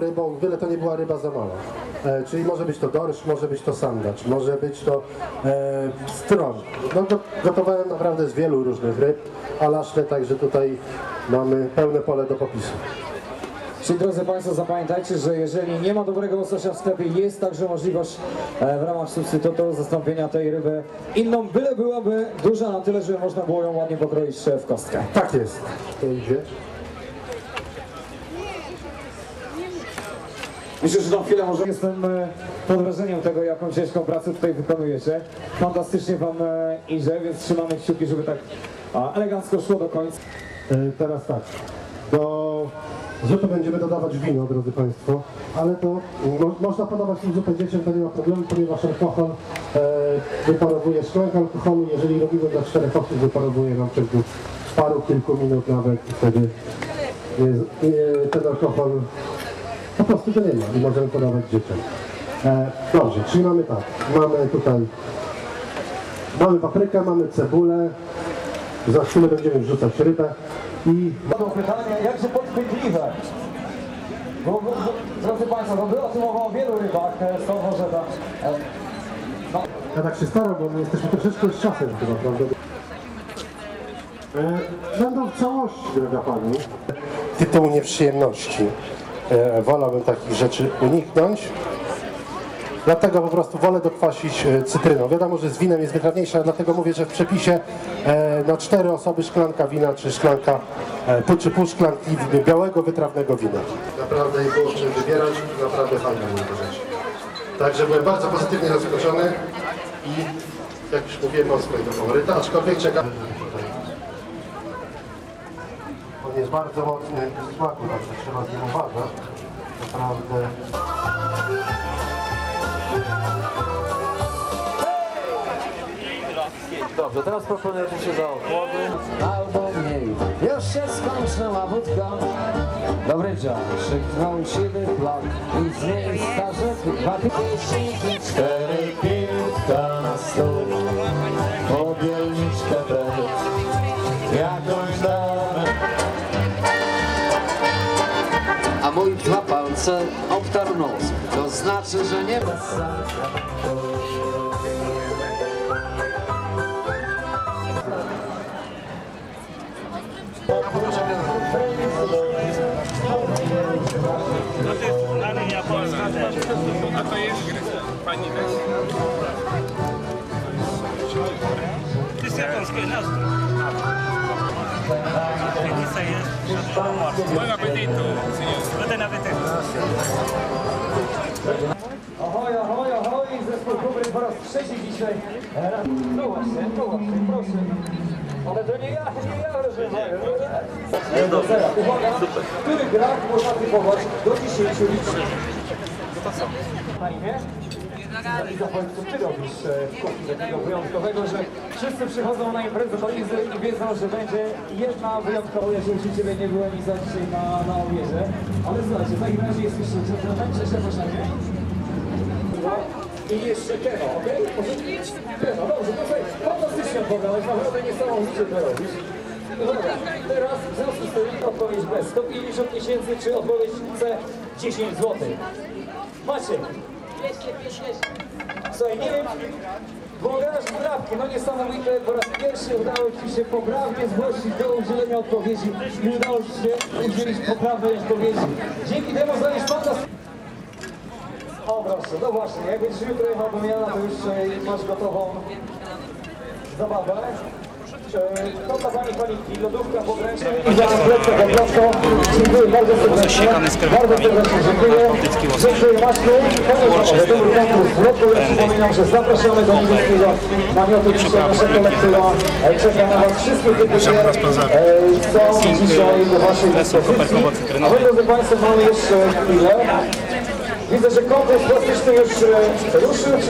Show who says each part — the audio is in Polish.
Speaker 1: Rybą byle to nie była ryba za mała. E, czyli może być to dorsz, może być to sandacz, może być to e, stron. No, go, gotowałem naprawdę z wielu różnych ryb, alaszne, także tutaj mamy pełne pole do popisu.
Speaker 2: Czyli drodzy Państwo, zapamiętajcie, że jeżeli nie ma dobrego łososia w sklepie, jest także możliwość e, w ramach substytutu zastąpienia tej ryby inną, byle byłaby duża na tyle, że można było ją ładnie pokroić e, w kostkę.
Speaker 1: Tak jest. To idzie.
Speaker 2: Myślę, że za chwilę może jestem e, pod wrażeniem tego, jaką ciężką pracę tutaj wykonujecie. Fantastycznie Wam e, idzie, więc trzymamy kciuki, żeby tak elegancko szło do końca.
Speaker 1: Teraz tak. Do zupy będziemy dodawać wino, drodzy Państwo, ale to mo, można podawać tą zupę dzieciom, to nie ma problemu, ponieważ alkohol e, wyparowuje szklankę alkoholu. Jeżeli robimy dla czterech osób, wyparowuje nam w ciągu paru, kilku minut nawet i wtedy ten alkohol po prostu to nie ma i możemy podawać dzieciom. E, dobrze, czyli mamy tak, mamy tutaj mamy paprykę, mamy cebulę, za chwilę będziemy wrzucać rybę i
Speaker 2: To pytanie, jakże podchwytliwe. Bo, bo, drodzy Państwo, bo było mowa o wielu rybach, e, stąd może ta... E, no,
Speaker 1: Ja tak się staram, bo my jesteśmy troszeczkę z czasem chyba, prawda? E, Będą w całości, droga Pani. Tytuł nieprzyjemności. E, wolałbym takich rzeczy uniknąć. Dlatego po prostu wolę dokwasić e, cytryną. Wiadomo, że z winem jest wytrawniejsza, dlatego mówię, że w przepisie e, na cztery osoby szklanka wina, czy szklanka, e, pół, czy pół szklanki białego, wytrawnego wina. Naprawdę nie było czym wybierać, naprawdę te rzeczy. Także byłem bardzo pozytywnie zaskoczony i jak już mówiłem, mam swojego faworyta, aczkolwiek czekam. On jest bardzo mocny w smaku, także trzeba z nim uważać. Naprawdę.
Speaker 3: Dobrze, teraz proponujecie się za okłady.
Speaker 4: albo mniej. Już się skończyła wódka. Dobry dzień, krzyknął siwy plan i z miejsca rzekł dwa cztery piłka na stół. Pobielniczkę To znaczy, że nie ma
Speaker 5: A to jest pani weź.
Speaker 6: To jest
Speaker 2: dzisiaj. E, No właśnie, no właśnie, proszę. Ale to nie ja, nie ja, proszę Nie do zera. Uwaga, który grach można typować do 10 liczb? Na imię? I to powiedz, co ty robisz w kuchni takiego wyjątkowego, że wszyscy przychodzą na imprezę do Izy i wiedzą, że będzie jedna wyjątkowa, jeżeli u Ciebie nie było nic za dzisiaj na, na obiedzie. Ale słuchajcie, w takim razie jesteście cześć, jak masz na imię? I jeszcze Keno, okej? Okay? Keno, dobrze, to słuchaj, fantastycznie odpowiadałeś, naprawdę niesamowicie to robisz. No dobra, teraz w związku z tym odpowiedź B 150 tysięcy, czy odpowiedź C 10 zł. Maciek. Słuchaj, nie wiem, wyobraź poprawki, no niesamowite, po raz pierwszy udało Ci się poprawnie zgłosić do udzielenia odpowiedzi i udało Ci się udzielić poprawnej odpowiedzi. Dzięki temu zdajesz fantastycznie. O proszę, no właśnie, jak będziesz jutro jechał do Miana, to już e, masz gotową zabawę. E, To dla Pani Paniki, lodówka podręczna i za po prostu. Dziękuję bardzo serdecznie. Bardzo serdecznie dziękuję. Dziękuję Maćku. Koniec zabawy. To był konkurs w roku. Ja przypominam, że zapraszamy do niebieskiego namiotu. Dzisiaj nasza kolektywa e, czeka na Was wszystkie te gier, e, są dzisiaj do Waszej dyspozycji. A my, drodzy Państwo, mamy jeszcze chwilę. Widzę, że konkurs plastyczny już e, ruszył,